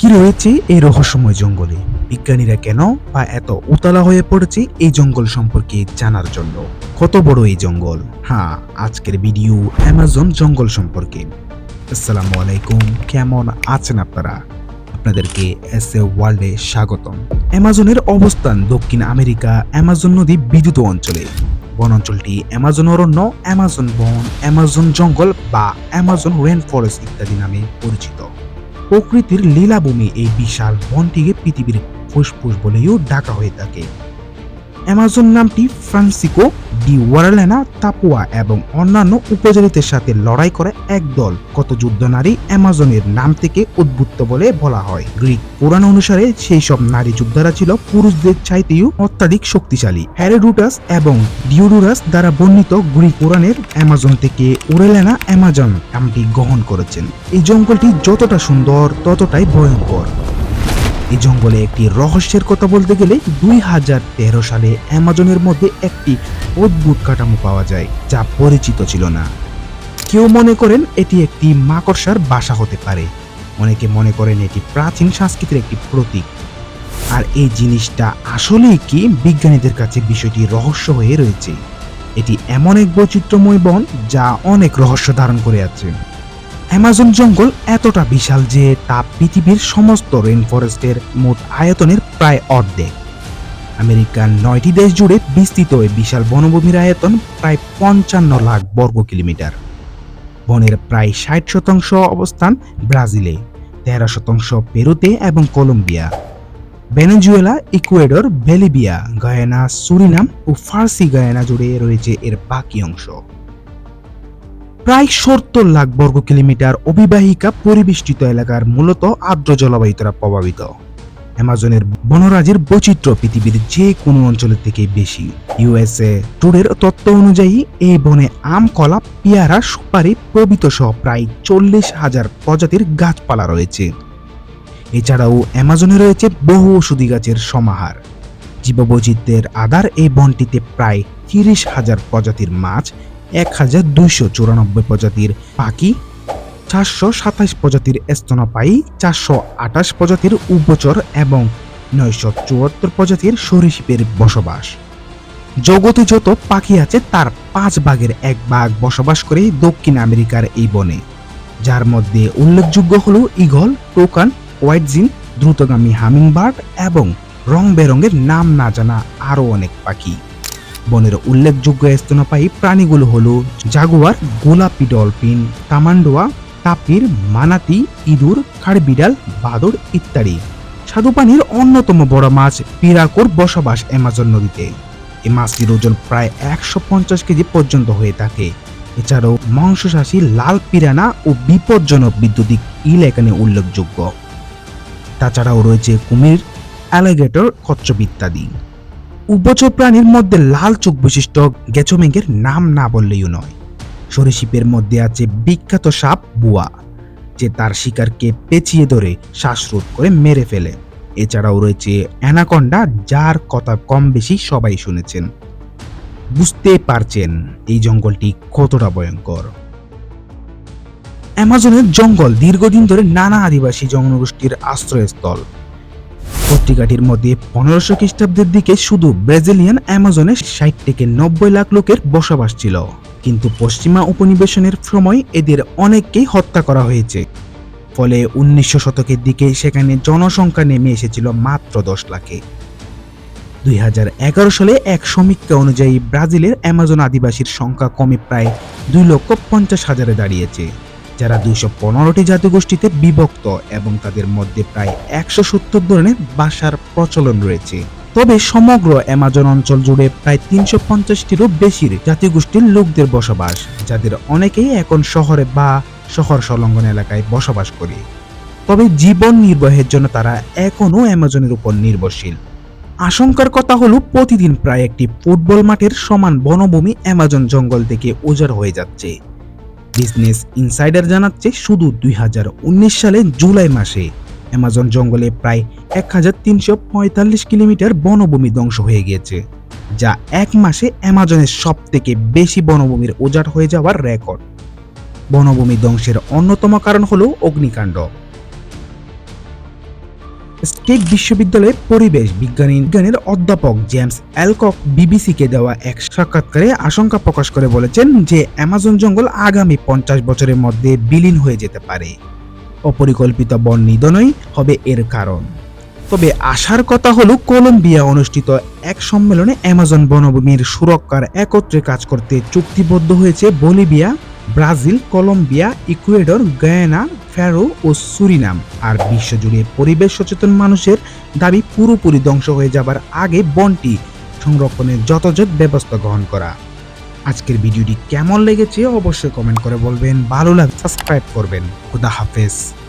কি রয়েছে এই রহস্যময় জঙ্গলে? বিজ্ঞানীরা কেন বা এত উতলা হয়ে পড়েছে এই জঙ্গল সম্পর্কে জানার জন্য? কত বড় এই জঙ্গল? হ্যাঁ আজকের ভিডিও অ্যামাজন জঙ্গল সম্পর্কে। আসসালামু আলাইকুম, কেমন আছেন আপনারা? আপনাদেরকে এস এ ওয়ার্ল্ডে স্বাগতম। অ্যামাজনের অবস্থান দক্ষিণ আমেরিকা, অ্যামাজন নদী বিদ্যুৎ অঞ্চলে। বন অঞ্চলটি অ্যামাজন অরণ্য, অ্যামাজন বন, অ্যামাজন জঙ্গল বা অ্যামাজন রেন ফরেস্ট ইত্যাদি নামে পরিচিত। প্রকৃতির লীলাভূমি এই বিশাল বনটিকে পৃথিবীর ফুসফুস বলেও ডাকা হয়ে থাকে। অ্যামাজন নামটি ফ্রান্সিকো ডি ওয়ারালেনা তাপুয়া এবং অন্যান্য উপজাতিদের সাথে লড়াই করে একদল কত যুদ্ধ নারী অ্যামাজনের নাম থেকে উদ্বুদ্ধ বলে বলা হয়। গ্রিক পুরাণ অনুসারে সেই সব নারী যোদ্ধারা ছিল পুরুষদের চাইতেও অত্যাধিক শক্তিশালী। হ্যারেডুটাস এবং ডিওডুরাস দ্বারা বর্ণিত গ্রিক পুরাণের অ্যামাজন থেকে ওরেলেনা অ্যামাজন নামটি গ্রহণ করেছেন। এই জঙ্গলটি যতটা সুন্দর, ততটাই ভয়ঙ্কর। এই জঙ্গলে একটি রহস্যের কথা বলতে গেলে দুই হাজার তেরো সালে অ্যামাজনের মধ্যে একটি অদ্ভুত কাঠামো পাওয়া যায়, যা পরিচিত ছিল না। কেউ মনে করেন এটি একটি মাকড়সার বাসা হতে পারে। অনেকে মনে করেন এটি প্রাচীন সংস্কৃতির একটি প্রতীক। আর এই জিনিসটা আসলেই কি? বিজ্ঞানীদের কাছে বিষয়টি রহস্য হয়ে রয়েছে। এটি এমন এক বৈচিত্র্যময় বন যা অনেক রহস্য ধারণ করে আছে। অ্যামাজন জঙ্গল এতটা বিশাল যে তা পৃথিবীর সমস্ত রেন ফরেস্টের মোট আয়তনের প্রায় অর্ধেক। আমেরিকার নয়টি দেশ জুড়ে বিস্তৃত এই বিশাল বনভূমির আয়তন প্রায় পঞ্চান্ন লাখ বর্গ কিলোমিটার। বনের প্রায় ষাট শতাংশ অবস্থান ব্রাজিলে, তেরো শতাংশ পেরুতে এবং Colombia. Venezuela, Ecuador Bolivia Guyana, Suriname ও ফার্সি গয়ানা জুড়ে রয়েছে এর বাকি অংশ। প্রায় সত্তর লাখ বর্গ কিলোমিটার অবিবাহিকা পরিবেষ্টিত এলাকার মূলত আর্দ্র জলবায়ু দ্বারা প্রভাবিত। অ্যামাজনের বনরাজির বৈচিত্র্য পৃথিবীর যে কোনো অঞ্চলের থেকে বেশি। ইউএসএ টুরের তত্ত্ব অনুযায়ী, এই বনে আম, কলা, পেয়ারা, সুপারি প্রভৃত সহ প্রায় চল্লিশ হাজার প্রজাতির গাছপালা রয়েছে। এছাড়াও অ্যামাজনে রয়েছে বহু ওষুধি গাছের সমাহার। জীববৈচিত্র্যের আধার এই বনটিতে প্রায় তিরিশ হাজার প্রজাতির মাছ এক হাজার দুইশো চুরানব্বই প্রজাতির পাখি, চারশো সাতাশ প্রজাতির স্তনপায়ী চারশো আঠাশ প্রজাতির উভচর এবং নয়শো চুয়াত্তর প্রজাতির সরীসৃপের বসবাস। জগতে যত পাখি আছে তার পাঁচ ভাগের এক ভাগ বসবাস করে দক্ষিণ আমেরিকার এই বনে, যার মধ্যে উল্লেখযোগ্য হল ইগল টোকান, হোয়াইটজিন, দ্রুতগামী হামিংবার্ড এবং রং বেরঙের নাম না জানা আরও অনেক পাখি। বনের উল্লেখযোগ্য স্তন্যপায়ী প্রাণীগুলো হলো জাগুয়ার, গোলাপি ডলফিন, তামান্ডোয়া, তাপির, মানাতি, ইঁদুর, খাড়বিড়াল, বাদর ইত্যাদি। স্বাদুপানির অন্যতম বড় মাছ পিরাকোর বসবাস অ্যামাজন নদীতে। এই মাছটির ওজন প্রায় একশো পঞ্চাশ কেজি পর্যন্ত হয়ে থাকে। এছাড়াও মাংসশাসী লাল পিরানা ও বিপজ্জনক বিদ্যুতিক ইল এখানে উল্লেখযোগ্য। তাছাড়াও রয়েছে কুমির, অ্যালিগেটর, কচ্ছপ ইত্যাদি। উভচর প্রাণীর মধ্যে লাল চোখ বিশিষ্ট গেচোমেঘের নাম না বললেও নয়। সরীসৃপের মধ্যে আছে বিখ্যাত সাপ বুয়া, যে তার শিকারকে পেঁচিয়ে ধরে শ্বাসরোধ করে মেরে ফেলে। এছাড়াও রয়েছে অ্যানাকন্ডা, যার কথা কম বেশি সবাই শুনেছেন। বুঝতেই পারছেন এই জঙ্গলটি কতটা ভয়ঙ্কর। অ্যামাজনের জঙ্গল দীর্ঘদিন ধরে নানা আদিবাসী জনগোষ্ঠীর আশ্রয়স্থল। পত্রিকাটির মধ্যে পনেরোশো খ্রিস্টাব্দের দিকে শুধু ব্রাজিলিয়ান অ্যামাজনে ষাট থেকে নব্বই লাখ লোকের বসবাস ছিল। কিন্তু পশ্চিমা উপনিবেশনের সময় এদের অনেককেই হত্যা করা হয়েছে। ফলে উনিশশো শতকের দিকে সেখানে জনসংখ্যা নেমে এসেছিল মাত্র দশ লাখে। দুই হাজার এগারো সালে এক সমীক্ষা অনুযায়ী ব্রাজিলের অ্যামাজন আদিবাসীর সংখ্যা কমে প্রায় দুই লক্ষ পঞ্চাশ হাজারে দাঁড়িয়েছে। যারা দুইশো পনেরোটি জাতিগোষ্ঠীতে বিভক্ত এবং তাদের মধ্যে প্রায় একশো সত্তর ধরনের ভাষার প্রচলন রয়েছে। তবে সমগ্র অ্যামাজন অঞ্চল জুড়ে প্রায় তিনশো পঞ্চাশটিরও বেশির জাতিগোষ্ঠীর লোকদের বসবাস, যাদের অনেকেই এখন শহরে বা শহর সংলগ্ন এলাকায় বসবাস করে। তবে জীবন নির্বাহের জন্য তারা এখনও অ্যামাজনের উপর নির্ভরশীল। আশঙ্কার কথা হলো, প্রতিদিন প্রায় একটি ফুটবল মাঠের সমান বনভূমি অ্যামাজন জঙ্গল থেকে উজাড় হয়ে যাচ্ছে। বিজনেস ইনসাইডার জানাচ্ছে শুধু দুই সালে জুলাই মাসে। অ্যামাজন জঙ্গলে প্রায় এক হাজার তিনশো পঁয়তাল্লিশ কিলোমিটার বনভূমি ধ্বংস হয়ে গিয়েছে, যা এক মাসে অ্যামাজনের সব থেকে বেশি বনভূমির ওজাট হয়ে যাওয়ার রেকর্ড। বনভূমি ধ্বংসের অন্যতম কারণ হল অগ্নিকাণ্ড। স্টেট বিশ্ববিদ্যালয়ের পরিবেশ বিজ্ঞানী বিজ্ঞানের অধ্যাপক জেমস অ্যালকক বিবিসিকে দেওয়া এক সাক্ষাৎকারে আশঙ্কা প্রকাশ করে বলেছেন যে অ্যামাজন জঙ্গল আগামী পঞ্চাশ বছরের মধ্যে বিলীন হয়ে যেতে পারে। অপরিকল্পিত বন নিধনই হবে এর কারণ। তবে আশার কথা হলো, কলম্বিয়া অনুষ্ঠিত এক সম্মেলনে অ্যামাজন বনভূমির সুরক্ষার একত্রে কাজ করতে চুক্তিবদ্ধ হয়েছে Bolivia, Brazil, Colombia, Ecuador, Guyana Faroe ও সুরিনাম। আর বিশ্বজুড়ে পরিবেশ সচেতন মানুষের দাবি পুরোপুরি ধ্বংস হয়ে যাবার আগে বনটি সংরক্ষণের যথাযথ ব্যবস্থা গ্রহণ করা। আজকের ভিডিওটি কেমন লেগেছে অবশ্যই কমেন্ট করে বলবেন। ভালো লাগে সাবস্ক্রাইব করবেন। খুদা হাফেজ।